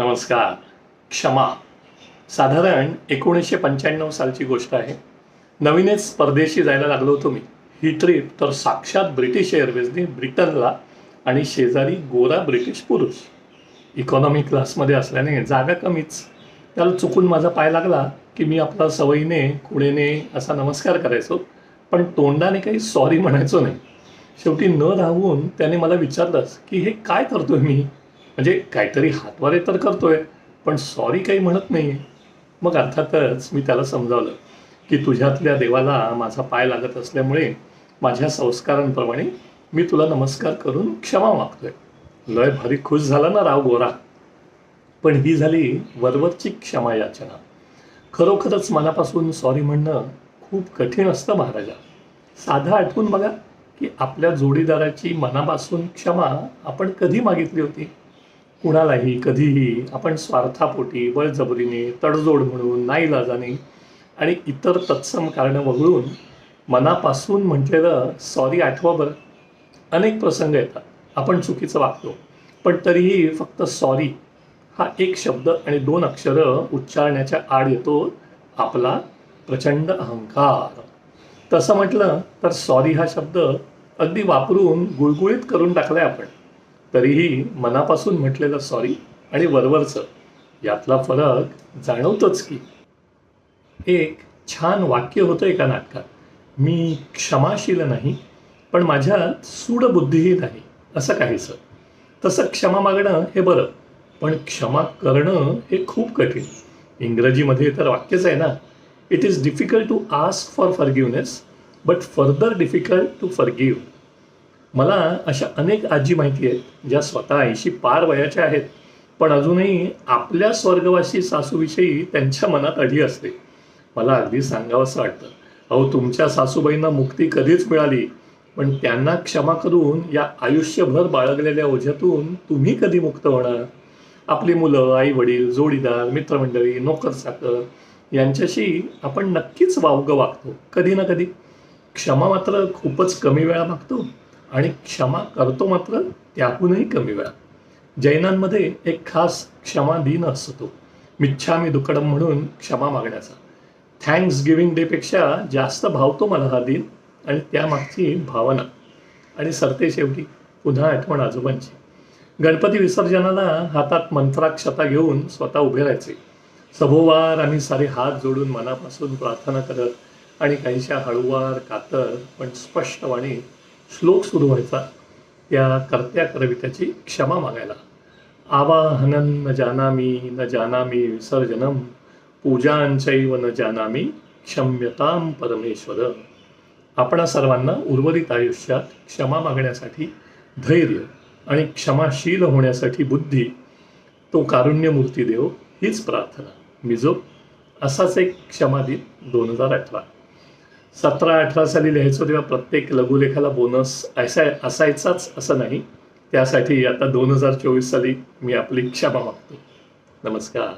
नमस्कार. क्षमा. साधारण एकोणीसशे पंच्याण्णव सालची गोष्ट आहे. नवीनच परदेशी जायला लागलो होतो मी. ही ट्रिप तर साक्षात ब्रिटिश एअरवेजने ब्रिटनला आणि शेजारी गोरा ब्रिटिश पुरुष. इकॉनॉमी क्लासमध्ये असल्याने जागा कमीच. त्याला चुकून माझा पाय लागला की मी आपला सवयीने कुणेने असा नमस्कार करायचो. पण तोंडाने काही सॉरी म्हणायचो नाही. शेवटी न राहून त्याने मला विचारलंच की हे काय करतोय मी? म्हणजे काहीतरी हातवारे तर करतोय पण सॉरी काही म्हणत नाही मग अर्थातच मी त्याला समजावलं की तुझ्यातल्या देवाला माझा पाय लागत असल्यामुळे माझ्या संस्कारांप्रमाणे मी तुला नमस्कार करून क्षमा मागतोय. लय भारी खुश झाला ना राव गोरा. पण ही झाली वरवरची क्षमा याचना. खरोखरच मनापासून सॉरी म्हणणं खूप कठीण असतं महाराजा. साधं आठवून बघा की आपल्या जोडीदाराची मनापासून क्षमा आपण कधी मागितली होती? कुणालाही कधीही आपण स्वार्थापोटी बळजबरीने तडजोड म्हणून नाईलाजाने आणि इतर तत्सम कारणं वगळून मनापासून म्हटलेलं सॉरी आठवा बरं अनेक प्रसंग येतात. आपण चुकीचं वागतो. पण तरीही फक्त सॉरी हा एक शब्द आणि दोन अक्षरं उच्चारण्याच्या आड येतो आपला प्रचंड अहंकार. तसं म्हटलं तर सॉरी हा शब्द अगदी वापरून गुळगुळीत करून टाकलाय आपण. तरीही मनापासून म्हटलेलं सॉरी आणि वरवरचं यातला फरक जाणवतोच की. एक छान वाक्य होतं एका नाटकात. मी क्षमाशील नाही पण माझ्यात सूडबुद्धीही नाही असं काहीसं. तसं क्षमा मागणं हे बरं पण क्षमा करणं हे खूप कठीण. इंग्रजीमध्ये तर वाक्यच आहे ना it is difficult to ask for forgiveness but further difficult to forgive मला अशा अनेक आजी माहिती आहेत ज्या स्वतः ऐंशी पार वयाच्या आहेत पण अजूनही आपल्या स्वर्गवासी सासूविषयी त्यांच्या मनात अढी असते. मला अगदी सांगावंसं वाटतं. अहो तुमच्या सासूबाईंना मुक्ती कधीच मिळाली पण त्यांना क्षमा करून या आयुष्यभर बाळगलेल्या ओझ्यातून तुम्ही कधी मुक्त होणार? आपली मुलं आई वडील जोडीदार मित्रमंडळी नोकर साखर यांच्याशी आपण नक्कीच वावगं वागतो कधी ना कधी. क्षमा मात्र खूपच कमी वेळा मागतो. आणि क्षमा करतो मात्र त्याहूनही कमी वेळा. जैनांमध्ये एक खास क्षमा दिन असतो. मिच्छामी दुकडम म्हणून क्षमा मागण्याचा. थँक्स गिविंग डेपेक्षा जास्त भावतो मला हा दिन आणि त्यामागची भावना. आणि सरते शेवटी पुन्हा आठवण आजोबांची. गणपती विसर्जनाला हातात मंत्राक्षता घेऊन स्वतः उभे राहायचे. सभोवार आम्ही सारे हात जोडून मनापासून प्रार्थना करत आणि काहीशा हळुवार कातर पण स्पष्टवाणी श्लोक सुरू व्हायचा. त्या कर्त्या करवित्याची क्षमा मागायला. आवाहनन न जानामी न जानामी विसर्जनम पूजांचैव न जानामी क्षम्यताम परमेश्वर. आपणा सर्वांना उर्वरित आयुष्यात क्षमा मागण्यासाठी धैर्य आणि क्षमाशील होण्यासाठी बुद्धी तो कारुण्यमूर्ती देव हीच प्रार्थना. मिजो असाच एक क्षमा दोन हजार अठरा. सतरा अठरा साली लिहायचो तेव्हा प्रत्येक लघुलेखाला बोनस असाय असायचाच असं नाही. त्यासाठी आता दोन हजार चोवीस साली मी आपली क्षमा मागतो नमस्कार.